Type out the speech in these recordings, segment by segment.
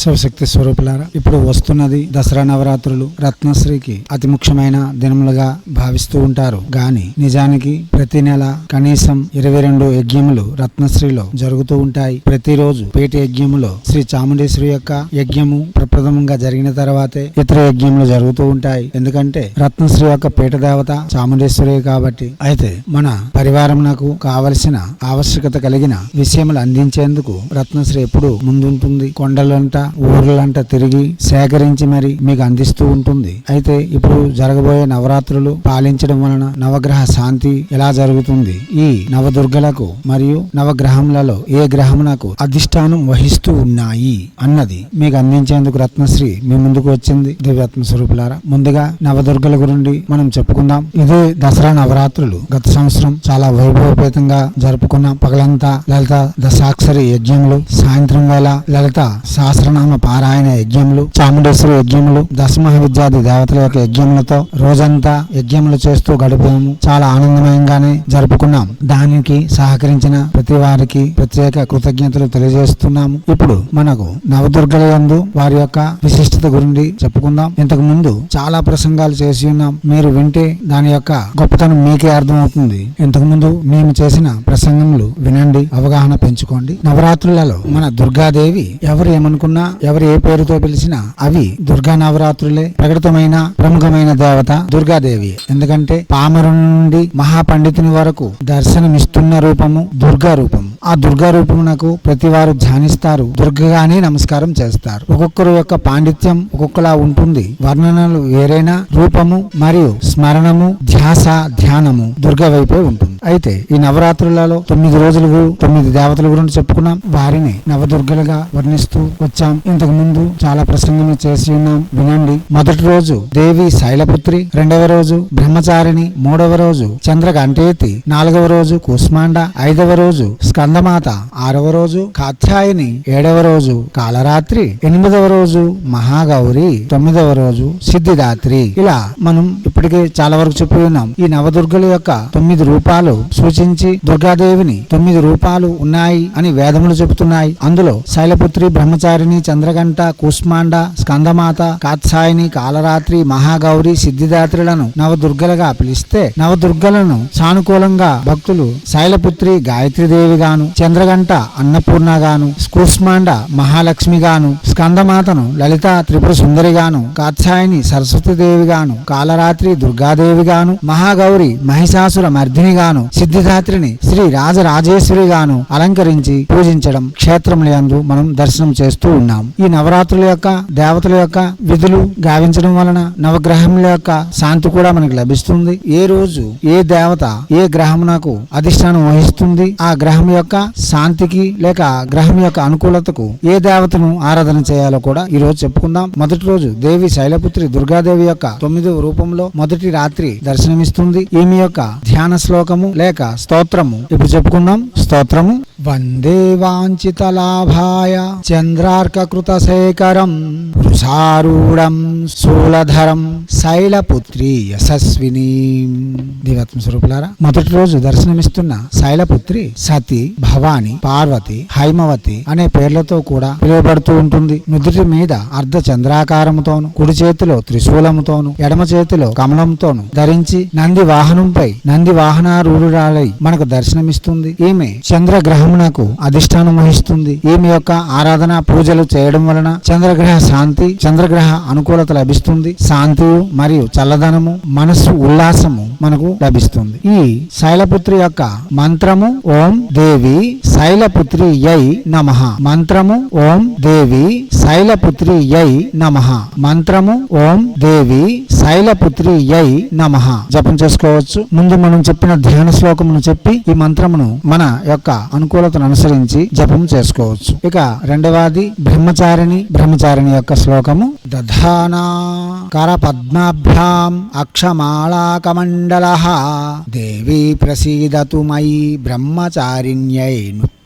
శివశక్తి స్వరూపులారా ఇప్పుడు వస్తున్నది దసరా నవరాత్రులు రత్నశ్రీకి అతి ముఖ్యమైన దినములుగా భావిస్తూ ఉంటారు. గాని నిజానికి ప్రతి నెల కనీసం ఇరవై రెండు యజ్ఞములు రత్నశ్రీలో జరుగుతూ ఉంటాయి. ప్రతిరోజు పేటి యజ్ఞములో శ్రీ చాముండేశ్వరి యొక్క యజ్ఞము ప్రప్రథమంగా జరిగిన తర్వాతే ఇతర యజ్ఞములు జరుగుతూ ఉంటాయి. ఎందుకంటే రత్నశ్రీ యొక్క పీఠ దేవత చాముండేశ్వరి కాబట్టి. అయితే మన పరివారం నాకు కావలసిన ఆవశ్యకత కలిగిన విషయములు అందించేందుకు రత్నశ్రీ ఎప్పుడు ముందుంటుంది. కొండలంట ఊర్లంట తిరిగి సేకరించి మరి మీకు అందిస్తూ ఉంటుంది. అయితే ఇప్పుడు జరగబోయే నవరాత్రులు పాలించడం వలన నవగ్రహ శాంతి ఎలా జరుగుతుంది? ఈ నవదుర్గలకు మరియు నవగ్రహములలో ఏ గ్రహమునకు అధిష్టానం వహిస్తూ ఉన్నాయి అన్నది మీకు అందించేందుకు రత్నశ్రీ మీ ముందుకు వచ్చింది. దివ్యాత్మ స్వరూపులారా ముందుగా నవదుర్గల గురించి మనం చెప్పుకుందాం. ఇదే దసరా నవరాత్రులు గత సంవత్సరం చాలా వైభవపేతంగా జరుపుకున్నాం. పగలంతా లలిత దశాక్షరి యజ్ఞములు సాయంత్రం వేళ లలిత సహస్రం సహస్రనామ పారాయణ యజ్ఞములు చాముండేశ్వరి యజ్ఞములు దశమహ విద్యాది దేవతల యొక్క యజ్ఞములతో రోజంతా యజ్ఞములు చేస్తూ గడిపాము. చాలా ఆనందమయంగానే జరుపుకున్నాం దానికి సహకరించిన ప్రతి వారికి ప్రత్యేక కృతజ్ఞతలు తెలియజేస్తున్నాము. ఇప్పుడు మనకు నవదుర్గల యందు వారి యొక్క విశిష్టత గురించి చెప్పుకుందాం. ఇంతకు ముందు చాలా ప్రసంగాలు చేసి ఉన్నాం. మీరు వింటే దాని యొక్క గొప్పతనం మీకే అర్థమవుతుంది. ఇంతకు ముందు మేము చేసిన ప్రసంగములు వినండి అవగాహన పెంచుకోండి. నవరాత్రులలో మన దుర్గాదేవి ఎవరు ఏమనుకున్నారు ఎవరు ఏ పేరుతో పిలిచినా అవి దుర్గా నవరాత్రులే ప్రకటితమైన ప్రముఖమైన దేవత దుర్గాదేవి. ఎందుకంటే పామరు నుండి మహాపండితుని వరకు దర్శనమిస్తున్న రూపము దుర్గా రూపం ఆ దుర్గా రూపమునకు ప్రతి వారు ధ్యానిస్తారు దుర్గగానే నమస్కారం చేస్తారు. ఒక్కొక్కరు యొక్క పాండిత్యం ఒక్కొక్కలా ఉంటుంది. వర్ణనలు వేరైనా రూపము మరియు స్మరణము ధ్యాస ధ్యానము దుర్గ వైపే ఉంటుంది. అయితే ఈ నవరాత్రులలో తొమ్మిది రోజులు తొమ్మిది దేవతల గురించి చెప్పుకున్నాం. వారిని నవదుర్గలుగా వర్ణిస్తూ వచ్చాం. ఇంతకు ముందు చాలా ప్రసంగం చేసి ఉన్నాం. వినండి. మొదటి రోజు దేవి శైలపుత్రి రెండవ రోజు బ్రహ్మచారిణి మూడవ రోజు చంద్రగంటేతి నాలుగవ రోజు కుస్మాండ ఐదవ రోజు స్కందమాత ఆరవ రోజు కాత్యాయని ఏడవ రోజు కాలరాత్రి ఎనిమిదవ రోజు మహాగౌరి తొమ్మిదవ రోజు సిద్ధిదాత్రి. ఇలా మనం ఇప్పటికే చాలా వరకు చెప్పి ఉన్నాం. ఈ నవదుర్గల యొక్క తొమ్మిది రూపాలు సూచించి దుర్గాదేవిని తొమ్మిది రూపాలు ఉన్నాయి అని వేదములు చెబుతున్నాయి. అందులో శైలపుత్రి బ్రహ్మచారిణి చంద్రగంట కూష్మాండ స్కందమాత కాత్సాయిని కాలరాత్రి మహాగౌరి సిద్ధిదాత్రులను నవదుర్గలుగా పిలిస్తే నవదుర్గలను సానుకూలంగా భక్తులు శైలపుత్రి గాయత్రీదేవి గాను చంద్రగంట అన్నపూర్ణ గాను కూష్మాండ మహాలక్ష్మి గాను స్కందమాతను లలిత త్రిపుర సుందరి గాను కాత్సాయిని సరస్వతీదేవి గాను కాలరాత్రి దుర్గాదేవి గాను మహాగౌరి మహిషాసుర మర్దిని గాను సిద్ధిదాత్రిని శ్రీ రాజరాజేశ్వరి గాను అలంకరించి పూజించడం క్షేత్రములందు మనం దర్శనం చేస్తూ ఉన్నాం. ఈ నవరాత్రుల యొక్క దేవతల యొక్క విధులు గావించడం వలన నవగ్రహముల యొక్క శాంతి కూడా మనకు లభిస్తుంది. ఏ రోజు ఏ దేవత ఏ గ్రహమునకు అధిష్టానం వహిస్తుంది ఆ గ్రహం యొక్క శాంతికి లేక గ్రహం యొక్క అనుకూలతకు ఏ దేవతను ఆరాధన చేయాలో కూడా ఈ రోజు చెప్పుకుందాం. మొదటి రోజు దేవి శైలపుత్రి దుర్గాదేవి యొక్క తొమ్మిదవ రూపంలో మొదటి రాత్రి దర్శనమిస్తుంది. ఈమె యొక్క ధ్యాన శ్లోకము లేక స్తోత్రము? ఇప్పుడు చెప్పుకున్నాం స్తోత్రము. వందే వాంఛిత లాభాయ చంద్రార్క కృత శేఖరం వృషారూఢం శూలధరం శైలపుత్రి యశస్విని. దివాత్మ స్వరూపులారా మొదటి రోజు దర్శనమిస్తున్న శైలపుత్రి సతి భవాని పార్వతి హైమవతి అనే పేర్లతో కూడా పిలువబడుతూ ఉంటుంది. నుదుటి మీద అర్ధ చంద్రాకారముతోను కుడి చేతిలో త్రిశూలముతోను ఎడమ చేతిలో కమలంతోను ధరించి నంది వాహనంపై నంది వాహనారూఢురాలై మనకు దర్శనమిస్తుంది. ఈమె చంద్రగ్రహమునకు అధిష్టానం వహిస్తుంది. ఈమె యొక్క ఆరాధన పూజలు చేయడం వలన చంద్రగ్రహ శాంతి చంద్రగ్రహ అనుకూలత లభిస్తుంది. శాంతి మరియు చల్లదనము మనస్సు ఉల్లాసము మనకు లభిస్తుంది. ఈ శైలపుత్రి యొక్క మంత్రము ఓం దేవి శైలపుత్రి యై నమ. మంత్రము ఓం దేవి శైలపుత్రి యై నమ. మంత్రము ఓం దేవి శైలపుత్రి యై నమ. జపం చేసుకోవచ్చు. ముందు మనం చెప్పిన ధ్యాన శ్లోకమును చెప్పి ఈ మంత్రమును మన యొక్క అనుకూలతను అనుసరించి జపం చేసుకోవచ్చు. ఇక రెండవది బ్రహ్మచారిణి బ్రహ్మచారిణి యొక్క శ్లోకము. దధానా కర పద్మాభ్యాం అక్షమాళాకమండల. దేవీ ప్రసీదతు మయి బ్రహ్మచారిణ్యై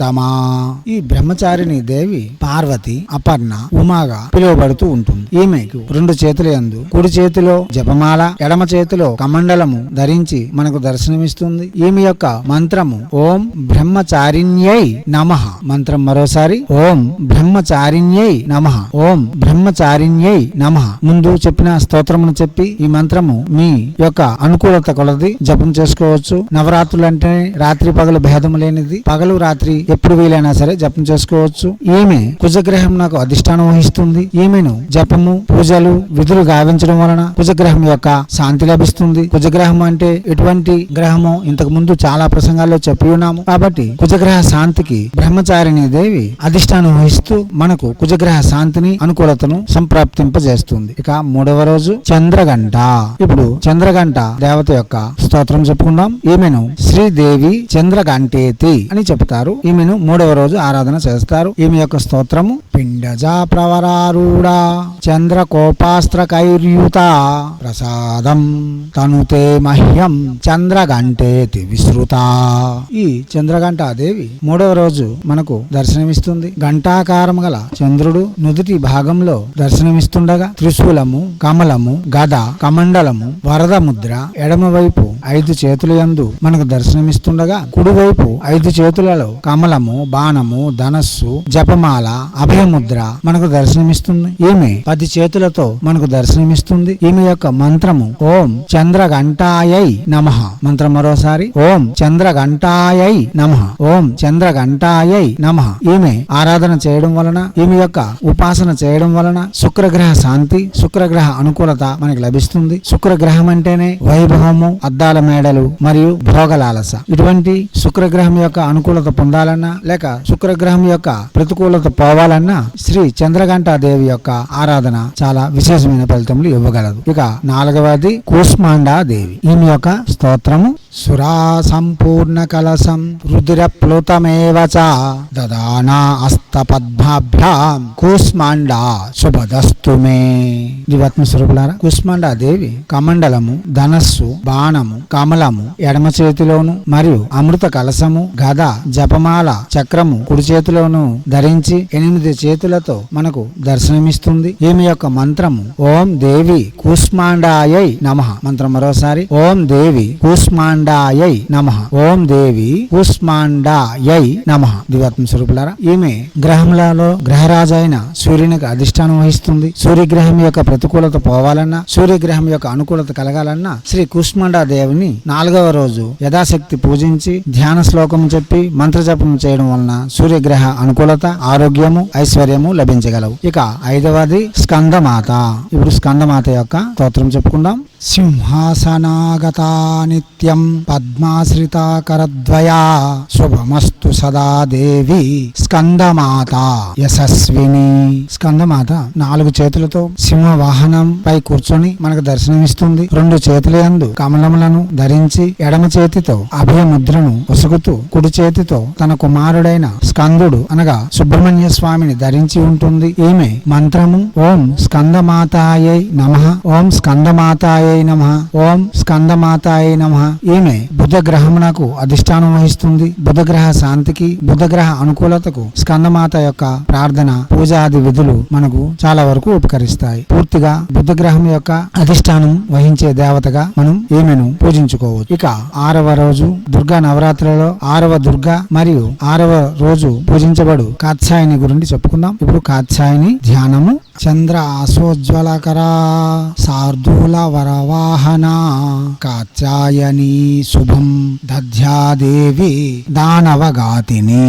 తమా. ఈ బ్రహ్మచారిణి దేవి పార్వతి అపర్ణ ఉమాగా పిలువబడుతూ ఉంటుంది. ఈమెకు రెండు చేతుల యందు కుడి చేతిలో జపమాల ఎడమ చేతిలో కమండలము ధరించి మనకు దర్శనమిస్తుంది. ఈమె యొక్క మంత్రము ఓం బ్రహ్మచారిణ్యై నమ. మంత్రం మరోసారి ఓం బ్రహ్మచారిణ్యై నమ. ఓం బ్రహ్మచారిణ్యై నమ. ముందు చెప్పిన స్తోత్రమును చెప్పి ఈ మంత్రము మీ యొక్క అనుకూలత కొలది జపం చేసుకోవచ్చు. నవరాత్రులు అంటే రాత్రి పగలు భేదము లేనిది. పగలు రాత్రి ఎప్పుడు వీలైనా సరే జపం చేసుకోవచ్చు. ఈమె కుజగ్రహం నాకు అధిష్టానం వహిస్తుంది. ఈమెను జపము పూజలు విధులు గావించడం వలన కుజగ్రహం యొక్క శాంతి లభిస్తుంది. కుజగ్రహం అంటే ఎటువంటి గ్రహము ఇంతకు ముందు చాలా ప్రసంగాల్లో చెప్పి ఉన్నాము. కాబట్టి కుజగ్రహ శాంతికి బ్రహ్మచారిణి దేవి అధిష్టానం వహిస్తూ మనకు కుజగ్రహ శాంతిని అనుకూలతను సంప్రాప్తింపజేస్తుంది. ఇక మూడవ రోజు చంద్రగంట. ఇప్పుడు చంద్రగంట దేవత యొక్క స్తోత్రం చెప్పుకుందాం. ఈమెను శ్రీదేవి చంద్రగంటేతి అని చెప్తారు. ఈమెను మూడవ రోజు ఆరాధన చేస్తారు. ఈమె యొక్క స్తోత్రము పిండజా ప్రవరారూఢ చంద్ర కోపాస్త్ర కైర్యుత ప్రసాదం తనుతే మహ్యం చంద్రగంటేతి విశ్రుత ఈ చంద్రగంట దేవి మూడవ రోజు మనకు దర్శనమిస్తుంది. గంటాకారం గల చంద్రుడు నుదుటి భాగంలో దర్శనమిస్తుండగా త్రిశూలము కమలము గద కమండలము వరద ముద్ర ఎడమవైపు ఐదు చేతుల యందు మనకు దర్శనమిస్తుండగా కుడివైపు ఐదు చేతులలో కమలము బాణము ధనస్సు జపమాల అభయముద్ర మనకు దర్శనమిస్తుంది. ఈమె పది చేతులతో మనకు దర్శనమిస్తుంది. ఈమె యొక్క మంత్రము ఓం చంద్రఘంటాయై నమ. మంత్రం మరోసారి ఓం చంద్రఘంటాయై నమ. ఓం చంద్రఘంటాయై నమ. ఈమె ఆరాధన చేయడం వలన ఈమె యొక్క ఉపాసన చేయడం వలన శుక్రగ్రహ శాంతి శుక్రగ్రహ అనుకూలత మనకి లభిస్తుంది. శుక్రగ్రహం అంటేనే వైభవము అద్దాల మేడలు మరియు భోగలాలస. ఇటువంటి శుక్రగ్రహం యొక్క అనుకూలత పోవాలన్నా లేక శుక్రగ్రహం యొక్క ప్రతికూలత పోవాలన్నా శ్రీ చంద్రఘంటా దేవి యొక్క ఆరాధన చాలా విశేషమైన ఫలితములు ఇవ్వగలదు. ఇక నాలుగవది కూష్మాండా దేవి ఈమె యొక్క స్తోత్రము సురా సంపూర్ణ కలసం రుద్ర ప్లుతమేవ చ అస్త పద్మాభ్యాం కూష్మాండా శుభదస్తు మే. దివాత్మ స్వరూపులారా కూష్మాండా దేవి కమండలము ధనస్సు బాణము కమలము ఎడమ చేతిలోను మరియు అమృత కలసము గద జపమాల చక్రము కుడి చేతిలోను ధరించి ఎనిమిది చేతులతో మనకు దర్శనమిస్తుంది. ఈమె యొక్క మంత్రము ఓం దేవి కూష్మాండాయై నమ. మంత్రం మరోసారి ఓం దేవి కూష్మాండాయై నమ. ఓం దేవి కూష్మాండాయై నమ. దివాత్మ స్వరూపులారా ఈమె గ్రహములలో గ్రహరాజు అయిన సూర్యునికి అధిష్టానం వహిస్తుంది. సూర్యగ్రహం యొక్క ప్రతికూలత పోవాలన్నా సూర్యగ్రహం యొక్క అనుకూలత కలగాలన్నా శ్రీ కూష్మాండా దేవిని నాలుగవ రోజు యథాశక్తి పూజించి ధ్యాన శ్లోకం చెప్పి మంత్ర జపం చేయడం వలన సూర్యగ్రహ అనుకూలత ఆరోగ్యము ఐశ్వర్యము లభించగలవు. ఇక ఐదవది స్కందమాత. ఇప్పుడు స్కందమాత యొక్క స్తోత్రం చెప్పుకుందాం. సింహాసనాగత నిత్యం పద్మాశ్రితాకరద్వయా శుభమస్తు సదా దేవి స్కందమాత యశస్విని స్కందమాత నాలుగు చేతులతో సింహ వాహనం పై కూర్చొని మనకు దర్శనమిస్తుంది. రెండు చేతుల యందు కమలములను ధరించి ఎడమ చేతితో అభయముద్రను ఉసుగుతూ కుడి చేతితో తన కుమారుడైన స్కందుడు అనగా సుబ్రహ్మణ్య స్వామిని ధరించి ఉంటుంది. ఈమె మంత్రము ఓం స్కందమాతాయై నమ. ఓం స్కందమాతాయై నమ. ఓం స్కందమాతాయై నమ. ఈమె బుధ గ్రహమునకు అధిష్టానం వహిస్తుంది. బుధ గ్రహ శాంతికి బుధ గ్రహ అనుకూలతకు స్కందమాత యొక్క ప్రార్థన పూజ ఆది విధులు మనకు చాలా వరకు ఉపకరిస్తాయి. పూర్తిగా బుధ గ్రహం యొక్క అధిష్టానం వహించే దేవతగా మనం ఈమెను పూజించుకోవచ్చు. ఇక ఆరవ రోజు దుర్గా నవరాత్రులలో ఆరవ దుర్గా మరియు ఆరవ రోజు పూజించబడు కాత్సాయిని గురించి చెప్పుకుందాం. ఇప్పుడు కాత్సాయిని ధ్యానము చంద్ర ఆశోజ్వలకరా శార్దూల వరవాహన కాత్యాయని శుభం దధ్యాదేవి దానవగాతిని.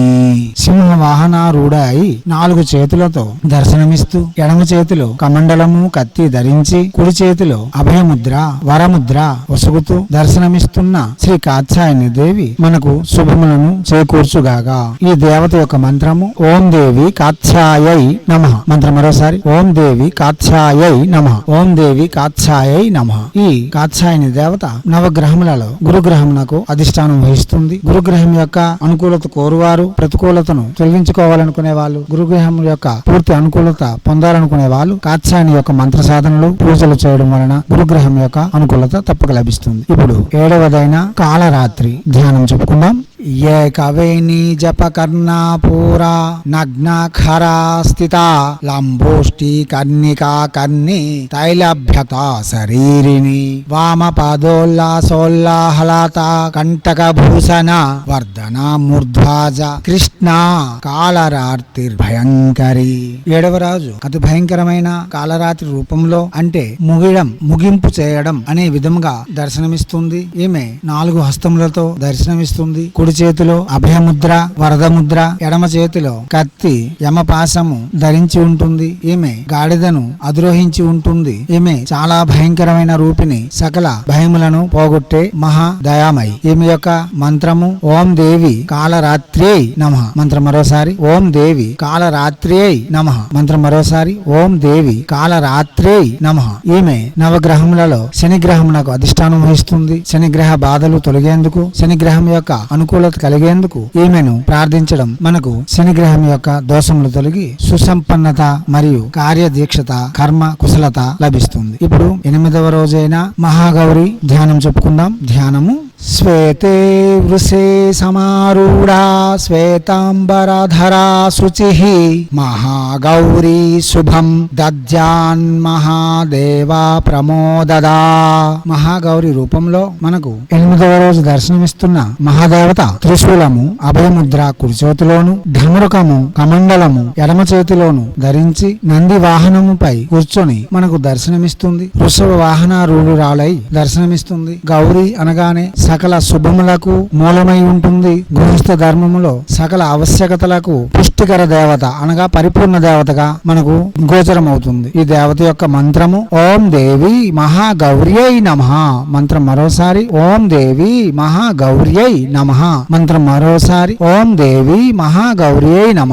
సింహవాహనారూఢై నాలుగు చేతులతో దర్శనమిస్తూ ఎడమ చేతిలో కమండలము కత్తి ధరించి కుడి చేతిలో అభయముద్ర వరముద్ర ఒసుగుతూ దర్శనమిస్తున్న శ్రీ కాత్యాయని దేవి మనకు శుభములను చేకూర్చుగాగా. ఈ దేవత యొక్క మంత్రము ఓం దేవి కాత్యాయ నమ. మంత్రం మరోసారి ఓం ఓం దేవి కాత్సాయై నమ. ఓం దేవి కాత్సాయై నమ. ఈ కాత్సాయని దేవత నవగ్రహములలో గురుగ్రహమునకు అధిష్టానం వహిస్తుంది. గురుగ్రహం యొక్క అనుకూలత కోరువారు ప్రతికూలతను తొలగించుకోవాలనుకునే వాళ్ళు గురుగ్రహం యొక్క పూర్తి అనుకూలత పొందాలనుకునే వాళ్ళు కాత్సాయని యొక్క మంత్ర సాధనలు పూజలు చేయడం వలన గురుగ్రహం యొక్క అనుకూలత తప్పక లభిస్తుంది. ఇప్పుడు ఏడవదైన కాలరాత్రి ధ్యానం చెప్పుకుందాం. ఏ కవేణి నగ్న ఖరా స్థిత లంబోష్టి కర్ణికా కర్ణి తైలభ్యత శరీరిణి వామ పాదోల్లాసోల్లాహలాత కంటక భూషణ వర్ధన మూర్ధ్వాజ కృష్ణ కాలరాత్రి భయంకరి ఏడవరాజు అతి భయంకరమైన కాలరాత్రి రూపంలో అంటే ముగిడం ముగింపు చేయడం అనే విధంగా దర్శనమిస్తుంది. ఈమె నాలుగు హస్తములతో దర్శనమిస్తుంది. కుడి చేతిలో అభయముద్ర వరదముద్ర ఎడమ చేతిలో కత్తి యమపాశము ధరించి ఉంటుంది. ఈమె గాడిదను అధిరోహించి ఉంటుంది. ఈమె చాలా భయంకరమైన రూపిణి సకల భయములను పోగొట్టే మహా దయామయి ఈమె యొక్క మంత్రము ఓం దేవి కాలరాత్ర్యై నమ. మంత్రం మరోసారి ఓం దేవి కాలరాత్ర్యై నమ. మంత్రం మరోసారి ఓం దేవి కాలరాత్ర్యై నమ. ఈమె నవగ్రహములలో శని గ్రహమునకు అధిష్టానం వహిస్తుంది. శనిగ్రహ బాధలు తొలగేందుకు శనిగ్రహం యొక్క అనుకూల అనుకూలత కలిగేందుకు ఈమెను ప్రార్థించడం మనకు శని గ్రహం యొక్క దోషములు తొలగి సుసంపన్నత మరియు కార్యదీక్షత కర్మ కుశలత లభిస్తుంది. ఇప్పుడు ఎనిమిదవ రోజైన మహాగౌరి ధ్యానం చెప్పుకుందాం. ధ్యానము శ్వేతే వృషే సమారూఢా శ్వేతాంబరధరా శుచి మహాగౌరీ శుభం దద్యాన్ మహాదేవా ప్రమోదదా. మహాగౌరి రూపంలో మనకు ఎనిమిదవ రోజు దర్శనమిస్తున్న మహాదేవత త్రిశూలము అభయముద్ర కుడి చేతిలోను ధనురకము కమండలము ఎడమ చేతిలోను ధరించి నంది వాహనముపై కూర్చొని మనకు దర్శనమిస్తుంది. వృషభ వాహనారూఢురాలై దర్శనమిస్తుంది. గౌరీ అనగానే సకల శుభములకు మూలమై ఉంటుంది. గృహస్థ ధర్మములో సకల ఆవశ్యకతలకు పుష్టికర దేవత అనగా పరిపూర్ణ దేవతగా మనకు గోచరం అవుతుంది ఈ దేవత యొక్క మంత్రము ఓం దేవి మహాగౌర్యై నమ. మంత్రం మరోసారి ఓం దేవి మహాగౌర్యై నమ. మంత్రం మరోసారి ఓం దేవి మహాగౌర్యై నమ.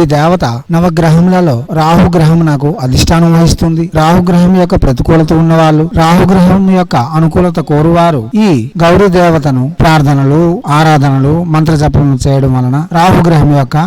ఈ దేవత నవగ్రహములలో రాహు నాకు అధిష్టానం వహిస్తుంది. రాహుగ్రహం యొక్క ప్రతికూలత ఉన్నవాళ్ళు రాహుగ్రహం యొక్క అనుకూలత కోరువారు ఈ గౌరీ దేవతను ప్రార్థనలు ఆరాధనలు మంత్ర జపం చేయడం వలన రాహుగ్రహం యొక్క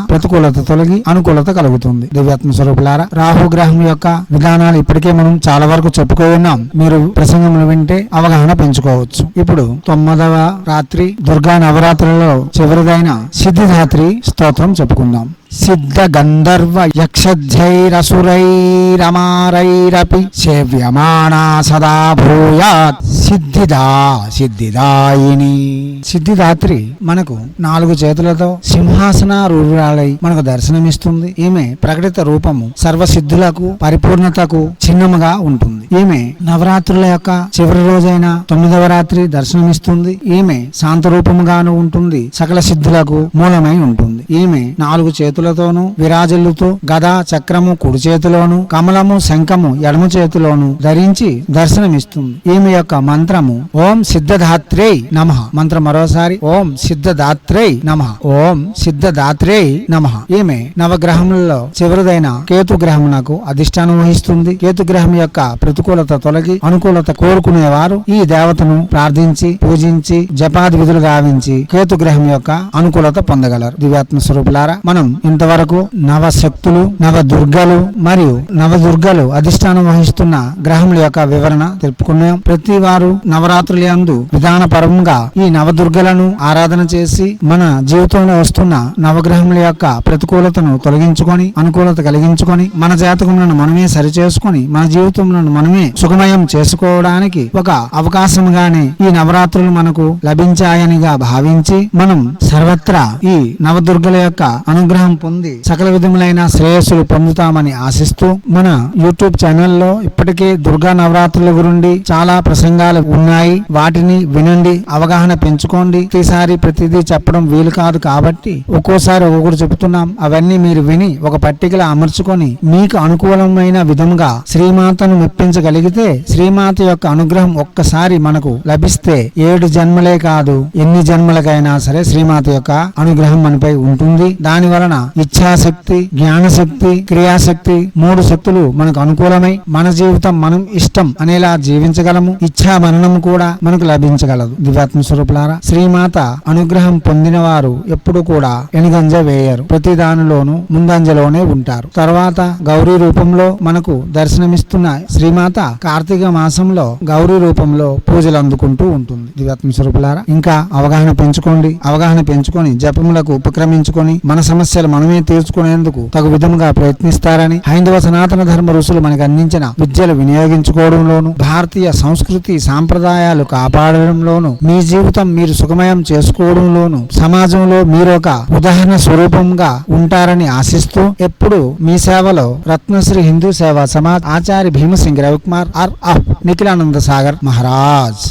ప్రతికూలత తొలగి అనుకూలత కలుగుతుంది. దివ్యాత్మ స్వరూపులారా రాహుగ్రహం యొక్క విధానాలు ఇప్పటికే మనం చాలా వరకు చెప్పుకో ఉన్నాం. మీరు ప్రసంగములు వింటే అవగాహన పెంచుకోవచ్చు. ఇప్పుడు తొమ్మిదవ రాత్రి దుర్గా నవరాత్రులలో చివరిదైన సిద్ధిధాత్రి స్తోత్రం చెప్పుకుందాం. సిద్ధ గంధర్వ యక్షజ్జైరసురైరమారైరపి సేవ్యమానా సదా భూయాత్ సిద్ధిదా సిద్ధిదాయిని సిద్ధిదాత్రి మనకు నాలుగు చేతులతో సింహాసన సింహాసనారూఢురాలై మనకు దర్శనమిస్తుంది. ఈమె ప్రకటిత రూపము సర్వసిద్ధులకు పరిపూర్ణతకు చిహ్నముగా ఉంటుంది. ఈమె నవరాత్రుల యొక్క చివరి రోజైన తొమ్మిదవ రాత్రి దర్శనమిస్తుంది. ఈమె శాంత రూపముగాను ఉంటుంది. సకల సిద్ధులకు మూలమై ఉంటుంది. ఈమె నాలుగు చేతులతోనూ విరాజిల్లుతూ గద చక్రము కుడి చేతిలోను కమలము శంఖము ఎడమ చేతిలోను ధరించి దర్శనమిస్తుంది. ఈమె యొక్క మంత్రము ఓం సిద్ధధాత్రే నమ. మంత్రం మరోసారి ఓం సిద్ధదాత్రే నమ. ఓం సిద్ధదాత్రే నమ. ఈమె నవగ్రహములలో చివరిదైన కేతు గ్రహమునకు అధిష్టానం వహిస్తుంది. కేతు గ్రహం యొక్క ప్రతికూలత తొలగి అనుకూలత కోరుకునేవారు ఈ దేవతను ప్రార్థించి పూజించి జపాది విధులు గావించి కేతు గ్రహం యొక్క అనుకూలత పొందగలరు. దివ్యాత్మ స్వరూపులారా మనం ఇంతవరకు నవ శక్తులు నవ దుర్గలు మరియు నవ దుర్గలు అధిష్టానం వహిస్తున్న గ్రహముల యొక్క వివరణ తెలుపుకున్నాం. ప్రతి వారు నవరాత్రుల యందు విధానపరంగా ఈ నవదుర్గలను ఆరాధన చేసి మన జీవితంలో వస్తున్న నవగ్రహముల యొక్క ప్రతికూలతను తొలగించుకొని అనుకూలత కలిగించుకొని మన జాతకములను మనమే సరిచేసుకొని మన జీవితంలో మనమే సుఖమయం చేసుకోవడానికి ఒక అవకాశంగానే ఈ నవరాత్రులు మనకు లభించాయనిగా భావించి మనం సర్వత్రా ఈ నవదుర్గల యొక్క అనుగ్రహం పొంది సకల విధములైన శ్రేయస్సులు పొందుతామని ఆశిస్తూ మన యూట్యూబ్ ఛానల్లో ఇప్పటికే దుర్గా నవరాత్రుల గురించి చాలా ప్రసంగాలు ఉన్నాయి. వాటిని వినండి అవగాహన పెంచుకోండి. ప్రతిసారి ప్రతిదీ చెప్పడం వీలు కాదు కాబట్టి ఒక్కోసారి ఒక్కొక్కటి చెబుతున్నాం. అవన్నీ మీరు విని ఒక పట్టికలో అమర్చుకొని మీకు అనుకూలమైన విధంగా శ్రీమాతను మెప్పించగలిగితే శ్రీమాత యొక్క అనుగ్రహం ఒక్కసారి మనకు లభిస్తే ఏడు జన్మలే కాదు ఎన్ని జన్మలకైనా సరే శ్రీమాత యొక్క అనుగ్రహం మనపై ఉంటుంది. దాని వలన ఇచ్ఛాశక్తి జ్ఞానశక్తి క్రియాశక్తి మూడు శక్తులు మనకు అనుకూలమై మన జీవితం మనం ఇష్టం అనేలా జీవించగలము. ఇచ్ఛా మరణం కూడా మనకు లభించగలదు. దివ్యాత్మ స్వరూపులారా శ్రీమాత అనుగ్రహం పొందిన వారు ఎప్పుడు కూడా ఎనుగంజ వేయరు. ప్రతి దానిలోనూ ముందంజలోనే ఉంటారు. తర్వాత గౌరీ రూపంలో మనకు దర్శనమిస్తున్న శ్రీమాత కార్తీక మాసంలో గౌరీ రూపంలో పూజలు అందుకుంటూ ఉంటుంది. దివ్యాత్మ స్వరూపులారా ఇంకా అవగాహన పెంచుకోండి. అవగాహన పెంచుకొని జపములకు ఉపక్రమించుకొని మన సమస్యలు మనమే తీర్చుకునేందుకు తగు విధంగా ప్రయత్నిస్తారని హైందవ సనాతన ధర్మ ఋషులు మనకు అందించిన విద్యలు వినియోగించుకోవడంలోను భారతీయ సంస్కృతి సాంప్రదాయాలు కాపాడడంలోను మీ జీవితం మీరు సుఖమయం చేసుకోవడంలోను సమాజంలో మీరు ఒక ఉదాహరణ స్వరూపంగా ఉంటారని ఆశిస్తూ ఎప్పుడు మీ సేవలో రత్నశ్రీ హిందూ సేవా సమాజ్ ఆచార్య భీమసింగ్ రవికుమార్ ఆర్. ఆఫ్ నిఖిలానంద సాగర్ మహారాజ్.